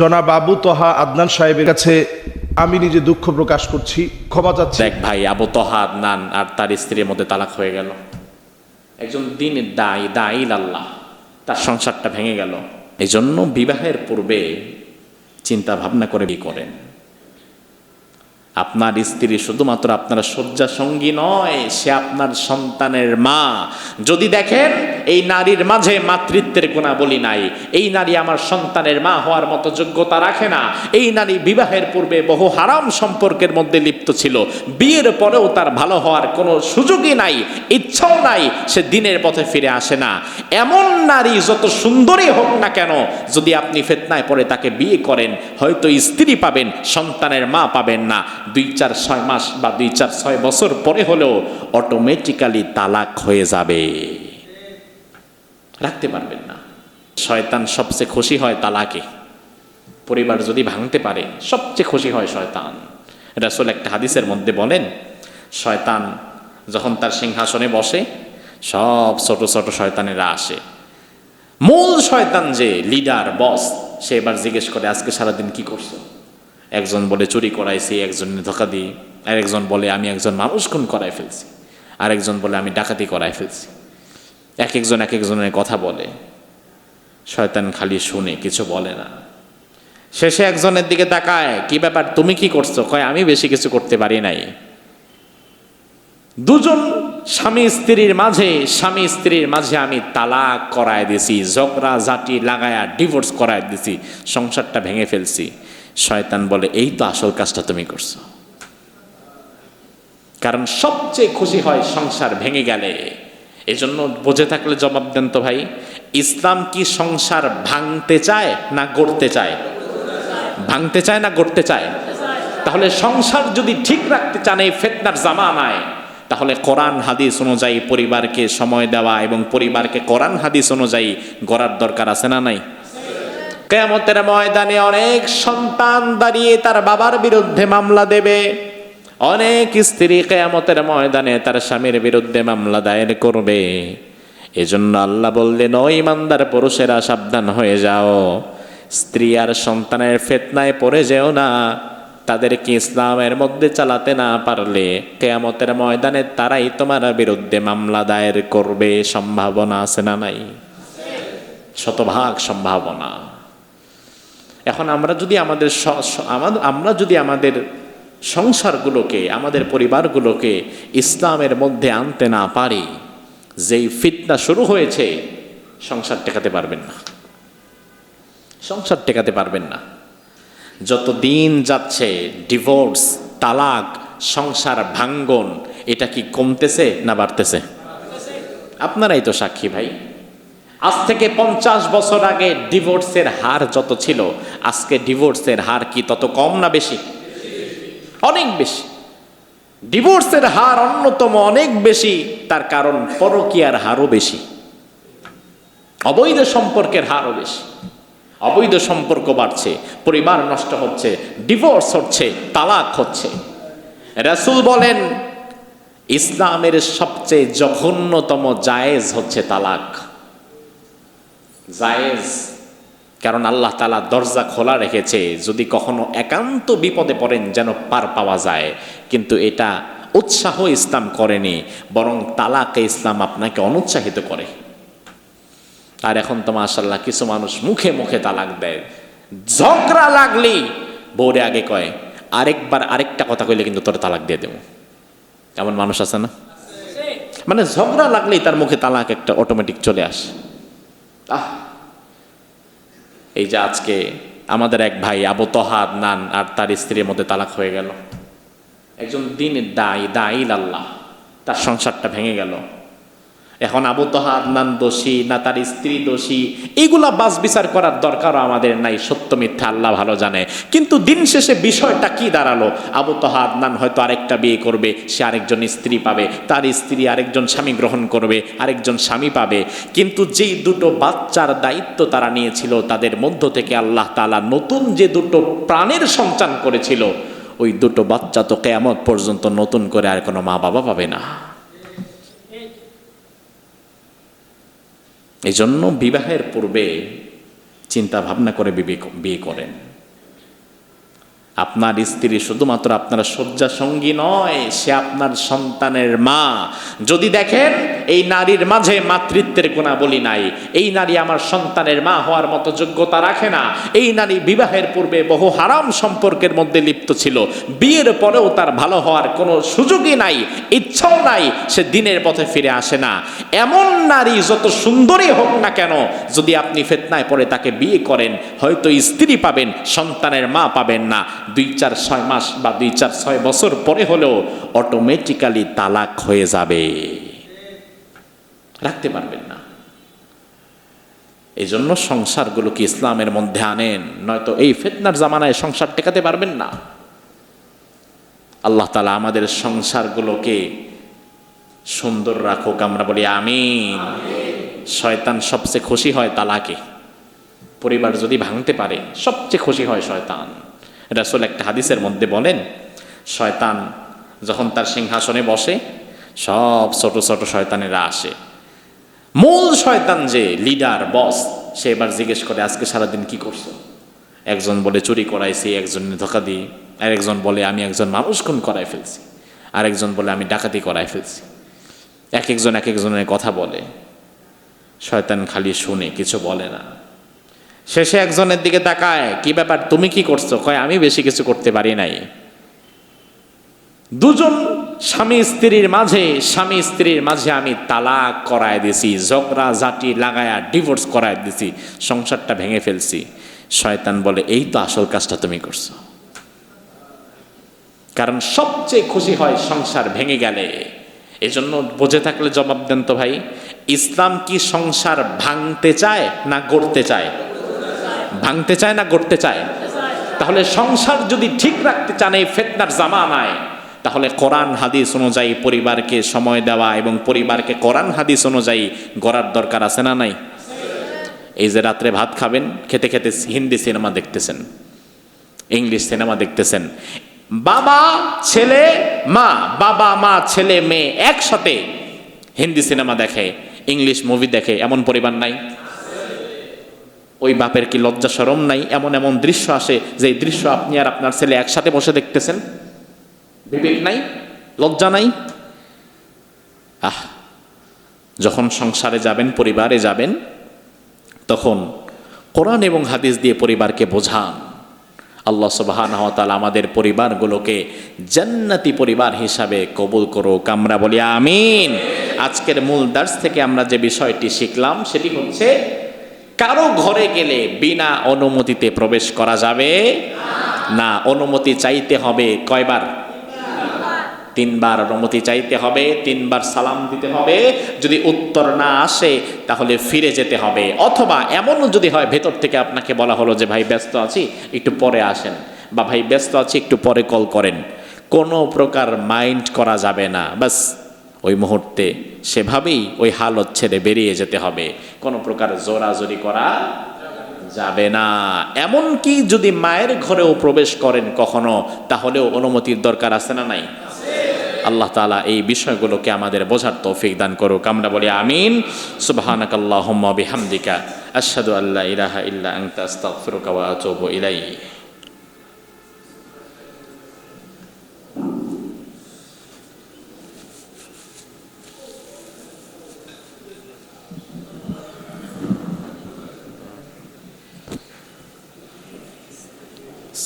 জনাব আবু তহা আদনান সাহেবের কাছে আমি নিজে দুঃখ প্রকাশ করছি। ক্ষমা চাচ্ছি। দেখ ভাই, আবু তহা আদনান আর তার স্ত্রীর মধ্যে তালাক হয়ে গেল। একজন দিন দায়ী দায়ী আল্লাহ তার সংসারটা ভেঙে গেল। এই জন্য বিবাহের পূর্বে চিন্তা ভাবনা করে বিয়ে করেন। আপনার স্ত্রী শুধুমাত্র আপনার শয্যা সঙ্গী নয়, সে আপনার সন্তানের মা। যদি দেখেন, এই নারীর মাঝে মাতৃত্বের গুণাবলী নাই, এই নারী আমার সন্তানের মা হওয়ার মতো যোগ্যতা রাখে না, এই নারী বিবাহের পূর্বে বহু হারাম সম্পর্কের মধ্যে লিপ্ত ছিল, বিয়ের পরেও তার ভালো হওয়ার কোনো সুযোগই নাই, ইচ্ছাও নাই, সে দিনের পথে ফিরে আসে না। এমন নারী যত সুন্দরী হোক না কেন, যদি আপনি ফেতনায় পড়ে তাকে বিয়ে করেন, হয়তো স্ত্রী পাবেন, সন্তানের মা পাবেন না। দুই চার ছয় মাস বা দুই চার ছয় বছর পরে হলেও অটোমেটিক্যালি তালাক হয়ে যাবে। রাখতে পারবেন না। শয়তান সবচেয়ে খুশি হয় তালাকে। পরিবার যদি ভাঙতে পারে, সবচেয়ে খুশি হয় শয়তান। রাসূল একটা হাদিসের মধ্যে বলেন, শয়তান যখন তার সিংহাসনে বসে, সব ছোট ছোট শয়তানেরা আসে। মূল শয়তান যে লিডার বস সে এবার জিজ্ঞেস করে, আজকে সারাদিন কি করছ? একজন বলে চুরি করাইছি, একজন ধোকা দিই আর একজন বলে আমি একজন মানুষ খুন করাই ফেলছি আর একজন বলে আমি ডাকাতি করাই ফেলছি। এক একজন এক একজনের কথা বলে। শয়তান খালি শুনে, কিছু বলে না। শেষে একজনের দিকে তাকায়, কি ব্যাপার, তুমি কি করছ? কয়, আমি বেশি কিছু করতে পারি নাই। দুজন স্বামী স্ত্রীর মাঝে, স্বামী স্ত্রীর মাঝে আমি তালাক করায় দিছি, ঝগড়া জাটি লাগায়া ডিভোর্স করায় দিছি, সংসারটা ভেঙে ফেলছি। শয়তান বলে, এই তো আসল কাজটা তুমি করছ। কারণ সবচেয়ে খুশি হয় সংসার ভেঙে গেলে। এজন্য বুঝে থাকলে জবাব দেন তো ভাই, ইসলাম কি সংসার ভাঙতে চায় না গড়তে চায়? ভাঙতে চায় না গড়তে চায়? তাহলে সংসার যদি ঠিক রাখতে চান এই ফেতনার জামানায়, তাহলে কোরআন, হাদিস অনুযায়ী পরিবারকে সময় দেওয়া এবং পরিবারকে কোরআন, হাদিস অনুযায়ী গড়ার দরকার আছে না নাই? কেয়ামতের ময়দানে অনেক সন্তান দাঁড়িয়ে তার বাবার বিরুদ্ধে মামলা দেবে। অনেক স্ত্রী কেয়ামতের ময়দানে তার স্বামীর বিরুদ্ধে মামলা দায়ের করবে। এজন্য আল্লাহ বললেন, ও ইমানদার পুরুষেরা, সাবধান হয়ে যাও। স্ত্রী আর সন্তানের ফেতনায় পড়ে যেও না। তাদেরকে ইসলামের মধ্যে চালাতে না পারলে কেয়ামতের ময়দানে তারাই তোমার বিরুদ্ধে মামলা দায়ের করবে। সম্ভাবনা আছে না নাই? শতভাগ সম্ভাবনা। এখন আমরা যদি আমাদের আমরা যদি আমাদের সংসারগুলোকে, আমাদের পরিবারগুলোকে ইসলামের মধ্যে আনতে না পারি, যেই ফিতনা শুরু হয়েছে, সংসার টেকাতে পারবেন না। সংসার টেকাতে পারবেন না। যত দিন যাচ্ছে, ডিভোর্স, তালাক, সংসার ভাঙ্গন, এটা কি কমতেছে না বাড়তেছে? আপনারাই তো সাক্ষী ভাই। আজ থেকে পঞ্চাশ বছর আগে ডিভোর্সের হার যত ছিল আজকে ডিভোর্সের হার কি তত কম না বেশি? অনেক বেশি। ডিভোর্সের হার অন্যতম অনেক বেশি, তার কারণ পরকীয়ার হারও বেশি। অবৈধ সম্পর্কের হারও বেশি। অবৈধ সম্পর্ক বাড়ছে, পরিবার নষ্ট হচ্ছে, ডিভোর্স হচ্ছে, তালাক হচ্ছে। রাসূল বলেন, ইসলামের সবচেয়ে জঘন্যতম জায়েজ হচ্ছে তালাক। জায়েজ কারণ আল্লাহ তালা দরজা খোলা রেখেছে। যদি কখনো একান্ত বিপদে পড়েন, যেন পার পাওয়া যায়। কিন্তু এটা উৎসাহ ইসলাম করেনি, বরং তালাকে ইসলাম আপনাকে অনুৎসাহিত করে। আর এখন তো মাশাল্লাহ কিছু মানুষ মুখে মুখে তালাক দেয়। ঝগড়া লাগলেই বউরে আগে কয়, আরেকবার আরেকটা কথা কইলে কিন্তু তোর তালাক দিয়ে দেবো। এমন মানুষ আছে না? মানে ঝগড়া লাগলেই তার মুখে তালাক একটা অটোমেটিক চলে আসে। আহ এই যে আজকে আমাদের এক ভাই আবু তহাদ নান আর তার স্ত্রীর মধ্যে তালাক হয়ে গেল। একজন দিন দায়ী দায়ী আল্লাহ তার সংসারটা ভেঙে গেল। এখন আবু তহা আদনান দোষী, না তার স্ত্রী দোষী এইগুলা বাস বিচার করার দরকারও আমাদের নাই, সত্য মিথ্যা আল্লাহ ভালো জানে। কিন্তু দিন শেষে বিষয়টা কি দাঁড়াল? আবু তহা আদনান হয়তো আরেকটা বিয়ে করবে, সে আরেকজন স্ত্রী পাবে, তার স্ত্রী আরেকজন স্বামী গ্রহণ করবে, আরেকজন স্বামী পাবে। কিন্তু যেই দুটো বাচ্চার দায়িত্ব তারা নিয়েছিল, তাদের মধ্য থেকে আল্লাহ তাআলা নতুন যে দুটো প্রাণের সঞ্চান করেছিল, ওই দুটো বাচ্চা তো কেয়ামত পর্যন্ত নতুন করে আর কোনো মা বাবা পাবে না। এই জন্য বিবাহের পূর্বে চিন্তা ভাবনা করে বিয়ে করেন। আপনার স্ত্রী শুধুমাত্র আপনার শয্যা সঙ্গী নয়, সে আপনার সন্তানের মা। যদি দেখেন, এই নারীর মাঝে মাতৃত্বের গুণাবলী নাই, এই নারী আমার সন্তানের মা হওয়ার মতো যোগ্যতা রাখে না, এই নারী বিবাহের পূর্বে বহু হারাম সম্পর্কের মধ্যে লিপ্ত ছিল, বিয়ের পরেও তার ভালো হওয়ার কোনো সুযোগই নাই, ইচ্ছাও নাই, সে দিনের পথে ফিরে আসে না। এমন নারী যত সুন্দরী হোক না কেন, যদি আপনি ফেতনায় পড়ে তাকে বিয়ে করেন, হয়তো স্ত্রী পাবেন, সন্তানের মা পাবেন না। দুই চার ছয় মাস বা দুই চার ছয় বছর পরে হলেও অটোমেটিক্যালি তালাক হয়ে যাবে। রাখতে পারবেন না। এই জন্য সংসারগুলোকে ইসলামের মধ্যে আনেন? নয়তো এই ফেতনার জামানায় সংসার টেকাতে পারবেন না। আল্লাহ তালা আমাদের সংসারগুলোকে সুন্দর রাখুক, আমরা বলি আমিন। শয়তান সবচেয়ে খুশি হয় তালাকে। পরিবার যদি ভাঙতে পারে, সবচেয়ে খুশি হয় শয়তান। রাসূল একটা হাদিসের মধ্যে বলেন, শয়তান যখন তার সিংহাসনে বসে, সব ছোট ছোট শয়তানেরা আসে। মূল শয়তান যে লিডার, বস, সে এবার জিজ্ঞেস করে, আজকে সারাদিন কি করছ? একজন বলে, চুরি করাইছি একজন ধোকা দিই। আর একজন বলে, আমি একজন মানুষ খুন করাই ফেলছি। আর একজন বলে, আমি ডাকাতি করাই ফেলছি। এক একজন এক একজনের কথা বলে। শয়তান খালি শুনে, কিছু বলে না। শেষে একজনের দিকে তাকায়, কি ব্যাপার, তুমি কি করছ? কয়, আমি বেশি কিছু করতে পারি নাই। দুজন স্বামী স্ত্রীর মাঝে, স্বামী স্ত্রীর মাঝে আমি তালাক করায় দিছি, ঝগড়া, ঝাঁটি লাগায়া ডিভোর্স করায় দিছি, সংসারটা ভেঙে ফেলছি। শয়তান বলে, এই তো আসল কাজটা তুমি করছ। কারণ সবচেয়ে খুশি হয় সংসার ভেঙে গেলে। এজন্য বুঝে থাকলে জবাব দেন তো ভাই, ইসলাম কি সংসার ভাঙতে চায় না গড়তে চায়? ভাঙতে চায় না, গড়তে চায়। তাহলে সংসার যদি ঠিক রাখতে চান এই ফেতনার জামানায়, তাহলে কোরআন, হাদিস অনুযায়ী পরিবারকে সময় দেওয়া এবং পরিবারকে কোরআন, হাদিস অনুযায়ী গড়ার দরকার আছে না নাই? এই যে রাত্রে ভাত খাবেন, খেতে খেতে হিন্দি সিনেমা দেখতেছেন, ইংলিশ সিনেমা দেখতেছেন, বাবা, ছেলে, মা, বাবা, মা, ছেলে, মেয়ে একসাথে হিন্দি সিনেমা দেখে, ইংলিশ মুভি দেখে, এমন পরিবার নাই? ওই বাপের কি লজ্জা সরম নাই? এমন এমন দৃশ্য আসে যে দৃশ্য আপনি আর আপনার ছেলে একসাথে বসে দেখতেছেন। বিবেক নাই? লজ্জা নাই? আহ, যখন সংসারে যাবেন, পরিবারে যাবেন, তখন কোরআন এবং হাদিস দিয়ে পরিবারকে বোঝান। আল্লাহ সুবাহান আমাদের পরিবারগুলোকে জান্নাতি পরিবার হিসাবে কবুল করুক। আমরা বলি আমিন। আজকের মূল দার্স থেকে আমরা যে বিষয়টি শিখলাম, সেটি হচ্ছে কারও ঘরে গেলে বিনা অনুমতিতে প্রবেশ করা যাবে না। অনুমতি চাইতে হবে কয়বার? তিনবার অনুমতি চাইতে হবে, তিনবার সালাম দিতে হবে। যদি উত্তর না আসে, তাহলে ফিরে যেতে হবে। অথবা এমনও যদি হয়, ভেতর থেকে আপনাকে বলা হলো যে, ভাই, ব্যস্ত আছি, একটু পরে আসেন। বা, ভাই, ব্যস্ত আছি, একটু পরে কল করেন। কোনো প্রকার মাইন্ড করা যাবে না। বাস ওই মুহূর্তে সেভাবেই ওই হালত ছেড়ে বেরিয়ে যেতে হবে। কোনো প্রকার জোরাজোরি করা যাবে না। এমনকি যদি মায়ের ঘরেও প্রবেশ করেন কখনো, তাহলেও অনুমতির দরকার আছে না নাই? আল্লাহ তালা এই বিষয়গুলোকে আমাদের বোঝার তৌফিক দান করুক। আমরা বলি আমিন। সুবহানাক আল্লাহুম্মা বিহামদিকা। আশহাদু আল্লা ইলাহা ইল্লা ইলাইহি।